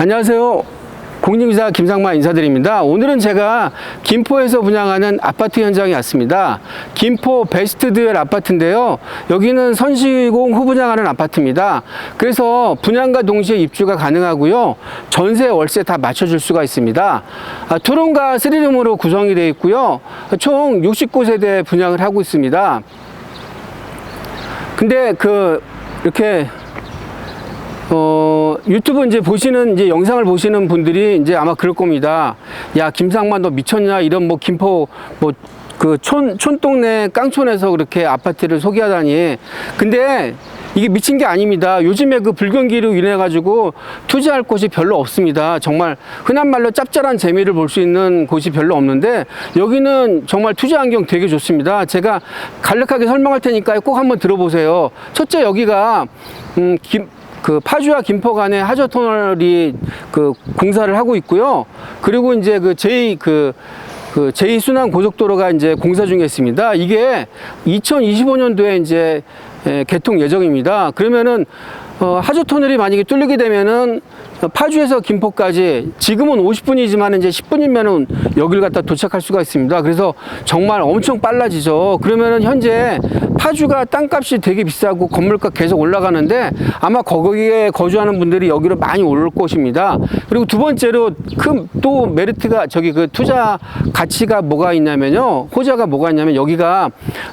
안녕하세요. 공인중개사 김상만 인사드립니다. 오늘은 제가 김포에서 분양하는 아파트 현장에 왔습니다. 김포 베스트드웰 아파트인데요. 여기는 선시공 후분양하는 아파트입니다. 그래서 분양과 동시에 입주가 가능하고요. 전세, 월세 다 맞춰줄 수가 있습니다. 아, 투룸과 쓰리룸으로 구성이 되어 있고요. 총 69세대 분양을 하고 있습니다. 근데 그 이렇게 어, 유튜브 이제 보시는 이제 영상을 보시는 분들이 이제 아마 그럴 겁니다. 야, 김상만 너 미쳤냐? 이런 뭐 김포 뭐 그 촌, 촌동네 깡촌에서 그렇게 아파트를 소개하다니. 근데 이게 미친 게 아닙니다. 요즘에 그 불경기로 인해 가지고 투자할 곳이 별로 없습니다. 정말 흔한 말로 짭짤한 재미를 볼 수 있는 곳이 별로 없는데 여기는 정말 투자 환경 되게 좋습니다. 제가 간략하게 설명할 테니까 꼭 한번 들어보세요. 첫째 여기가 음, 김, 그 파주와 김포 간의 하저 터널이 그 공사를 하고 있고요. 그리고 이제 그 제2 그, 그 제2순환 고속도로가 이제 공사 중에 있습니다. 이게 2025년도에 이제 에, 개통 예정입니다. 그러면은 어, 하저 터널이 만약에 뚫리게 되면은 파주에서 김포까지 지금은 50분이지만 이제 10분이면은 여기를 갖다 도착할 수가 있습니다. 그래서 정말 엄청 빨라지죠. 그러면은 현재 파주가 땅값이 되게 비싸고 건물값 계속 올라가는데 아마 거기에 거주하는 분들이 여기로 많이 올 것입니다. 그리고 두 번째로 큰 또 메리트가 저기 그 투자 가치가 뭐가 있냐면요. 호재가 뭐가 있냐면 여기가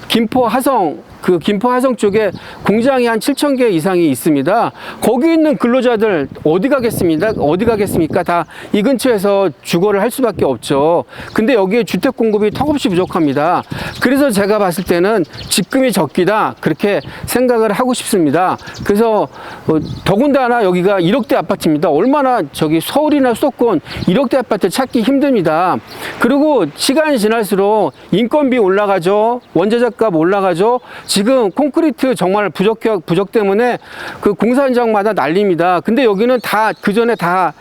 김포 하성 그 김포 하성 쪽에 공장이 한 7천 개 이상이 있습니다. 거기 있는 근로자들 어디 가겠습니까? 어디 가겠습니까? 다 이 근처에서 주거를 할 수밖에 없죠. 근데 여기에 주택 공급이 턱없이 부족합니다. 그래서 제가 봤을 때는 직금이 적기다 그렇게 생각을 하고 싶습니다. 그래서 어, 더군다나 여기가 1억대 아파트입니다. 얼마나 저기 서울이나 수도권 1억대 아파트 찾기 힘듭니다. 그리고 시간이 지날수록 인건비 올라가죠. 원자재값 올라가죠. 지금 콘크리트 정말 부족 부족 때문에 그 공사 현장마다 난립니다. 근데 여기는 다 그 전에 다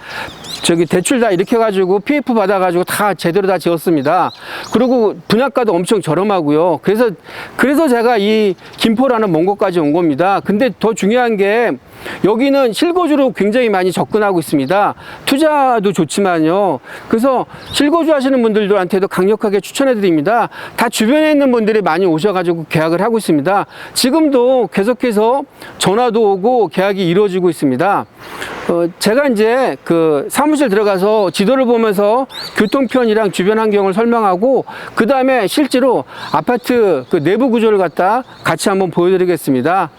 저기 대출 다 이렇게 해가지고 PF 받아 가지고 다 제대로 다 지었습니다. 그리고 분양가도 엄청 저렴하고요. 그래서 그래서 제가 이 김포라는 먼 곳까지 온 겁니다. 근데 더 중요한 게 여기는 실거주로 굉장히 많이 접근하고 있습니다. 투자도 좋지만요. 그래서 실거주 하시는 분들한테도 강력하게 추천해 드립니다. 다 주변에 있는 분들이 많이 오셔가지고 계약을 하고 있습니다. 지금도 계속해서 전화도 오고 계약이 이루어지고 있습니다. 어, 제가 이제 그 사무실 들어가서 지도를 보면서 교통편이랑 주변 환경을 설명하고 그 다음에 실제로 아파트 그 내부 구조를 갖다 같이 한번 보여드리겠습니다.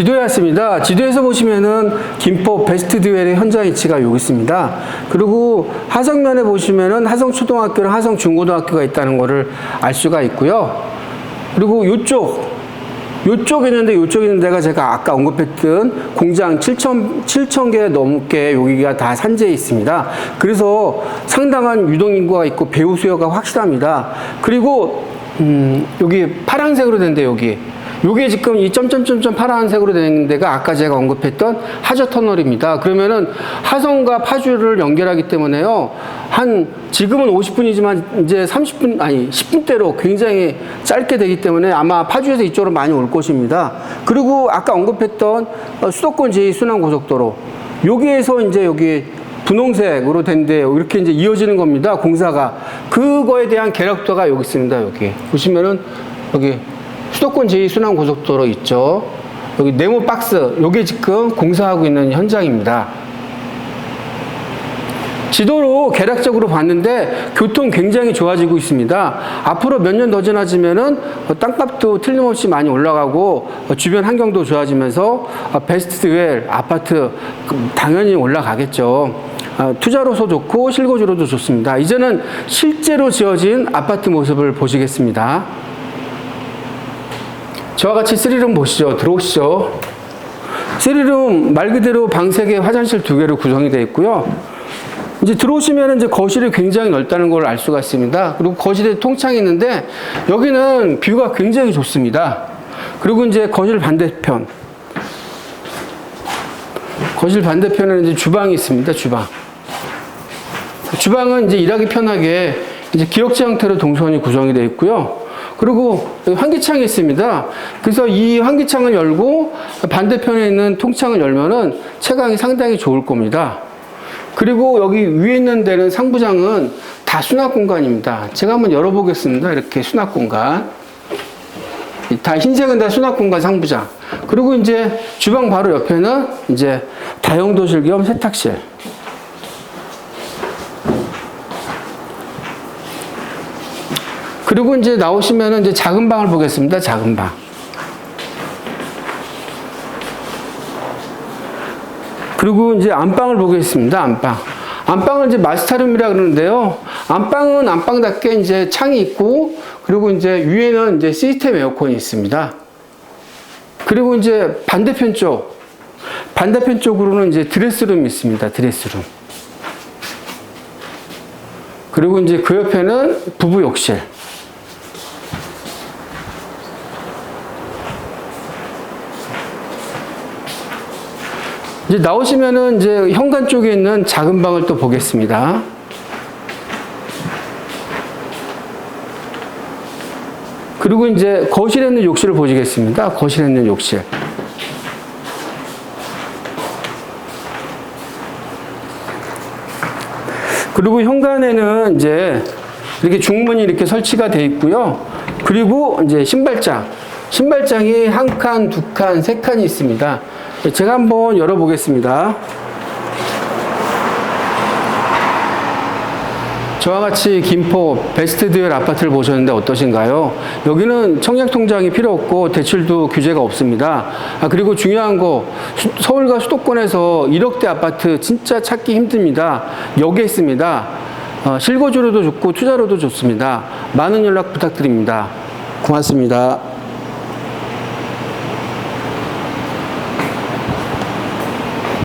지도에 왔습니다. 지도에서 보시면은 김포 베스트 듀웰의 현장 위치가 여기 있습니다. 그리고 하성면에 보시면은 하성초등학교랑 하성중고등학교가 있다는 것을 알 수가 있고요. 그리고 이쪽 요쪽에 있는데 요쪽에 있는 데가 제가 아까 언급했던 공장 7천, 7천 개 넘게 여기가 다 산재해 있습니다. 그래서 상당한 유동 인구가 있고 배우 수요가 확실합니다. 그리고, 음, 여기 파란색으로 된데 여기. 요게 지금 이 점점점점 파란색으로 된 데가 아까 제가 언급했던 하저 터널입니다. 그러면은 하성과 파주를 연결하기 때문에요. 한 지금은 50분이지만 이제 30분 아니 10분대로 굉장히 짧게 되기 때문에 아마 파주에서 이쪽으로 많이 올 것입니다. 그리고 아까 언급했던 어, 수도권 제2순환 고속도로 여기에서 이제 여기 분홍색으로 된데 이렇게 이제 이어지는 겁니다. 공사가 그거에 대한 계략도가 여기 있습니다. 여기 보시면은 여기 수도권 제2순환 고속도로 있죠. 여기 네모 박스, 요게 지금 공사하고 있는 현장입니다. 지도로 계략적으로 봤는데 교통 굉장히 좋아지고 있습니다. 앞으로 몇 년 더 지나지면은 어, 땅값도 틀림없이 많이 올라가고 어, 주변 환경도 좋아지면서 어, 베스트 웰 아파트 그 당연히 올라가겠죠. 어, 투자로서 좋고 실거주로도 좋습니다. 이제는 실제로 지어진 아파트 모습을 보시겠습니다. 저와 같이 스리룸 보시죠. 들어오시죠. 스리룸 말 그대로 방 3개, 화장실 2개로 구성이 되어 있고요. 이제 들어오시면 이제 거실이 굉장히 넓다는 걸 알 수가 있습니다. 그리고 거실에 통창이 있는데 여기는 뷰가 굉장히 좋습니다. 그리고 이제 거실 반대편. 거실 반대편에는 이제 주방이 있습니다. 주방. 주방은 이제 일하기 편하게 이제 기역제 형태로 동선이 구성이 되어 있고요. 그리고 환기창이 있습니다. 그래서 이 환기창을 열고 반대편에 있는 통창을 열면은 채광이 상당히 좋을 겁니다. 그리고 여기 위에 있는 데는 상부장은 다 수납 공간입니다. 제가 한번 열어보겠습니다. 이렇게 수납 공간. 다 흰색은 다 수납 공간 상부장. 그리고 이제 주방 바로 옆에는 이제 다용도실 겸 세탁실. 그리고 이제 나오시면은 이제 작은 방을 보겠습니다. 작은 방. 그리고 이제 안방을 보겠습니다. 안방. 안방은 이제 마스터룸이라 그러는데요. 안방은 안방답게 이제 창이 있고, 그리고 이제 위에는 이제 시스템 에어컨이 있습니다. 그리고 이제 반대편 쪽, 반대편 쪽으로는 이제 드레스룸이 있습니다. 드레스룸. 그리고 이제 그 옆에는 부부 욕실. 이제 나오시면은 이제 현관 쪽에 있는 작은 방을 또 보겠습니다. 그리고 이제 거실에 있는 욕실을 보시겠습니다. 거실에 있는 욕실. 그리고 현관에는 이제 이렇게 중문이 이렇게 설치가 되어 있고요. 그리고 이제 신발장. 신발장이 한 칸, 두 칸, 세 칸이 있습니다. 제가 한번 열어보겠습니다. 저와 같이 김포 베스트 듀얼 아파트를 보셨는데 어떠신가요? 여기는 청약 통장이 필요 없고 대출도 규제가 없습니다. 아, 그리고 중요한 거 수- 서울과 수도권에서 1억대 아파트 진짜 찾기 힘듭니다. 여기에 있습니다. 어, 실거주로도 좋고 투자로도 좋습니다. 많은 연락 부탁드립니다. 고맙습니다.